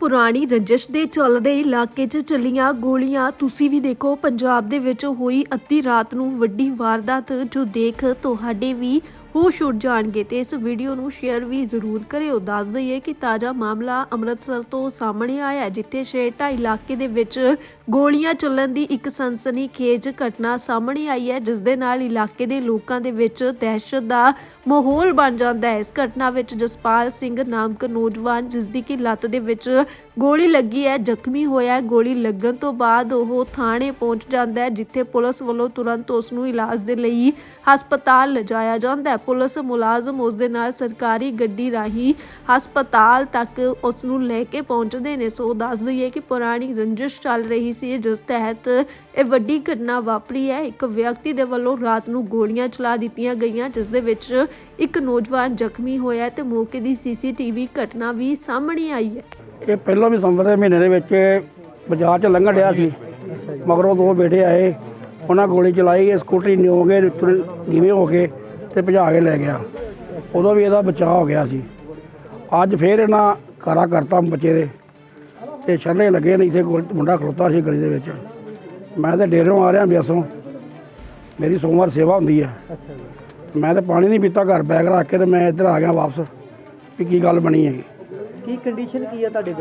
ਪੁਰਾਣੀ ਰੰਜਿਸ਼ ਦੇ ਚੱਲਦੇ ਇਲਾਕੇ 'ਚ ਚੱਲੀਆਂ ਗੋਲੀਆਂ। ਤੁਸੀਂ ਵੀ ਦੇਖੋ, ਪੰਜਾਬ ਦੇ ਵਿੱਚ ਹੋਈ ਅੱਧੀ ਰਾਤ ਨੂੰ ਵੱਡੀ ਵਾਰਦਾਤ, ਜੋ ਦੇਖ ਤੁਹਾਡੇ ਵੀ ਹੋਸ਼ ਉੱਡ ਜਾਣਗੇ ਤੇ ਇਸ ਵੀਡੀਓ ਨੂੰ ਸ਼ੇਅਰ ਵੀ ਜ਼ਰੂਰ ਕਰਿਓ। ਦੱਸ ਦਈਏ ਕਿ ਤਾਜ਼ਾ ਮਾਮਲਾ ਅੰਮ੍ਰਿਤਸਰ ਤੋਂ ਸਾਹਮਣੇ ਆਇਆ ਜਿੱਥੇ ਸ਼ੇਰਟਾ ਇਲਾਕੇ ਦੇ ਵਿੱਚ ਗੋਲੀਆਂ ਚੱਲਣ ਦੀ ਇੱਕ ਸਨਸਨੀਖੇਜ ਘਟਨਾ ਸਾਹਮਣੇ ਆਈ ਹੈ, ਜਿਸ ਦੇ ਨਾਲ ਇਲਾਕੇ ਦੇ ਲੋਕਾਂ ਦੇ ਵਿੱਚ ਦਹਿਸ਼ਤ ਦਾ ਮਾਹੌਲ ਬਣ ਜਾਂਦਾ ਹੈ। ਇਸ ਘਟਨਾ ਵਿੱਚ ਜਸਪਾਲ ਸਿੰਘ ਨਾਮਕ ਨੌਜਵਾਨ, ਜਿਸ ਦੀ ਕਿ ਲੱਤ ਦੇ ਵਿੱਚ ਗੋਲੀ ਲੱਗੀ ਹੈ, ਜ਼ਖਮੀ ਹੋਇਆ ਹੈ। ਗੋਲੀ ਲੱਗਣ ਤੋਂ ਬਾਅਦ ਉਹ ਥਾਣੇ ਪਹੁੰਚ ਜਾਂਦਾ ਹੈ, ਜਿੱਥੇ ਪੁਲਿਸ ਵੱਲੋਂ ਤੁਰੰਤ ਉਸ ਨੂੰ ਇਲਾਜ ਦੇ ਲਈ ਹਸਪਤਾਲ ਲਿਜਾਇਆ ਜਾਂਦਾ ਹੈ। ਪੁਲਿਸ ਮੁਲਾਜ਼ਮ ਉਸ ਦੇ ਨਾਲ ਸਰਕਾਰੀ ਗੱਡੀ ਰਾਹੀਂ ਹਸਪਤਾਲ ਤੱਕ ਉਸ ਨੂੰ ਲੈ ਕੇ ਪਹੁੰਚਦੇ ਨੇ। ਸੋ ਦੱਸ ਦਈਏ ਕਿ ਪੁਰਾਣੀ ਰੰਜਿਸ਼ ਚੱਲ ਰਹੀ ਸੀ, ਜਿਸ ਤਹਿਤ ਇਹ ਵੱਡੀ ਘਟਨਾ ਵਾਪਰੀ ਹੈ। ਇੱਕ ਵਿਅਕਤੀ ਦੇ ਵੱਲੋਂ ਰਾਤ ਨੂੰ ਗੋਲੀਆਂ ਚਲਾ ਦਿੱਤੀਆਂ ਗਈਆਂ, ਜਿਸ ਦੇ ਵਿੱਚ ਇੱਕ ਨੌਜਵਾਨ ਜ਼ਖਮੀ ਹੋਇਆ ਤੇ ਮੌਕੇ ਦੀ ਸੀਸੀਟੀਵੀ ਘਟਨਾ ਵੀ ਸਾਹਮਣੇ ਆਈ ਹੈ। ਇਹ ਪਹਿਲਾਂ ਵੀ ਸੰਵਰ ਦੇ ਮਹੀਨੇ ਦੇ ਵਿੱਚ ਬਾਜ਼ਾਰ 'ਚ ਲੰਘਣ ਡਿਆ ਸੀ। ਮਗਰੋਂ ਦੋ ਬੇਟੇ ਆਏ, ਉਹਨਾਂ ਗੋਲੀ ਚਲਾਈ, ਇਹ ਸਕੂਟਰੀ ਨਿਓ ਗਏ ਨੀਵੇਂ ਹੋ ਕੇ ਤੇ ਭਜਾ ਕੇ ਲੈ ਗਿਆ। ਉਦੋਂ ਵੀ ਇਹਦਾ ਬਚਾਅ ਹੋ ਗਿਆ ਸੀ। ਅੱਜ ਫੇਰ ਇਹਨਾਂ ਕਾਰਾ ਕਰਤਾ ਬੱਚੇ ਦੇ। ਤੇ ਛੱਲੇ ਲੱਗੇ ਨੇ ਇੱਥੇ ਮੁੰਡਾ ਖਲੋਤਾ ਸੀ ਗਲੀ ਦੇ ਵਿੱਚ। ਮੈਂ ਤੇ ਡੇਰੋਂ ਆ ਰਿਹਾ ਬਿਆਸੋਂ ਮੇਰੀ ਸੋਮਵਾਰ ਸੇਵਾ ਹੁੰਦੀ ਹੈ ਅੱਛਾ ਜੀ। ਮੈਂ ਤੇ ਪਾਣੀ ਨਹੀਂ ਪੀਤਾ ਘਰ ਬੈਗ ਰੱਖ ਕੇ ਤੇ ਮੈਂ ਇੱਧਰ ਆ ਗਿਆ ਵਾਪਸ। ਵੀ ਕੀ ਗੱਲ ਬਣੀ ਹੈਗੀ? ਕੀ ਕੰਡੀਸ਼ਨ ਕੀ ਹੈ ਤੁਹਾਡੇ ਬੇਟੇ